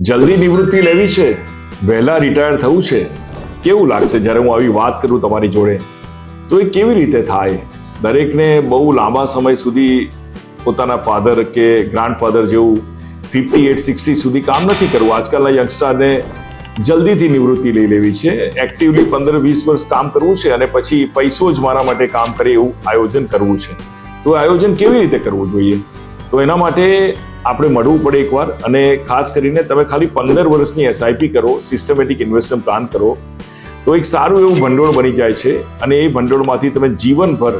જલ્દી નિવૃત્તિ લેવી છે. વહેલા રિટાયર થવું છે. કેવું લાગશે જ્યારે હું આવી વાત કરું તમારી જોડે? તો એ કેવી રીતે થાય? દરેકને બહુ લાંબા સમય સુધી પોતાના ફાધર કે ગ્રાન્ડફાધર જેવું ફિફ્ટી એટ સિક્સટી સુધી કામ નથી કરવું. આજકાલના યંગસ્ટરને જલ્દીથી નિવૃત્તિ લઈ લેવી છે. એક્ટિવલી પંદર વીસ વર્ષ કામ કરવું છે અને પછી પૈસો જ મારા માટે કામ કરે એવું આયોજન કરવું છે. તો આયોજન કેવી રીતે કરવું જોઈએ? તો એના માટે આપણે મળવું પડે એકવાર અને ખાસ કરીને તમે ખાલી પંદર વર્ષની એસઆઈપી કરો સિસ્ટમેટિક ઇન્વેસ્ટમેન્ટ પ્લાન કરો, તો એક સારું એવું ભંડોળ બની જાય છે અને એ ભંડોળમાંથી તમે જીવનભર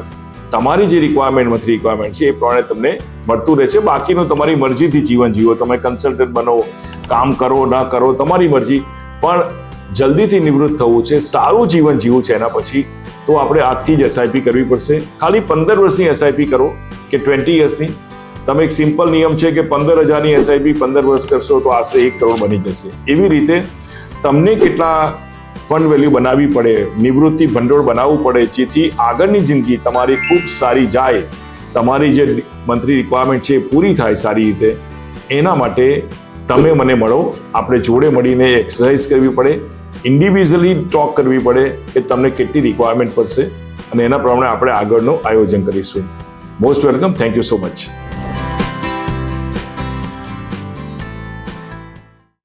તમારી જે રિક્વાયરમેન્ટ મંથલી રિક્વાયરમેન્ટ છે એ પ્રમાણે તમને મળતું રહે છે. બાકીનું તમારી મરજીથી જીવન જીવો. તમે કન્સલ્ટન્ટ બનો, કામ કરો, ના કરો, તમારી મરજી. પણ જલ્દીથી નિવૃત્ત થવું છે, સારું જીવન જીવવું છે એના પછી તો આપણે આજથી જ એસઆઈપી કરવી પડશે. ખાલી પંદર વર્ષની એસઆઈપી કરો કે ટ્વેન્ટી યર્સની તમે એક સિમ્પલ નિયમ છે કે પંદર હજારની એસઆઈપી પંદર વર્ષ કરશો તો આશરે એક કરોડ બની જશે. એવી રીતે તમને કેટલા ફંડ વેલ્યુ બનાવવી પડે, નિવૃત્તિ ભંડોળ બનાવવું પડે, જેથી આગળની જિંદગી તમારી ખૂબ સારી જાય, તમારી જે મંથલી રિક્વાયરમેન્ટ છે એ પૂરી થાય સારી રીતે. એના માટે તમે મને મળો, આપણે જોડે મળીને એક્સરસાઇઝ કરવી પડે ઇન્ડિવિજ્યુઅલી ટોક કરવી પડે કે તમને કેટલી રિક્વાયરમેન્ટ પડશે, અને એના પ્રમાણે આપણે આગળનું આયોજન કરીશું. Most welcome thank you so much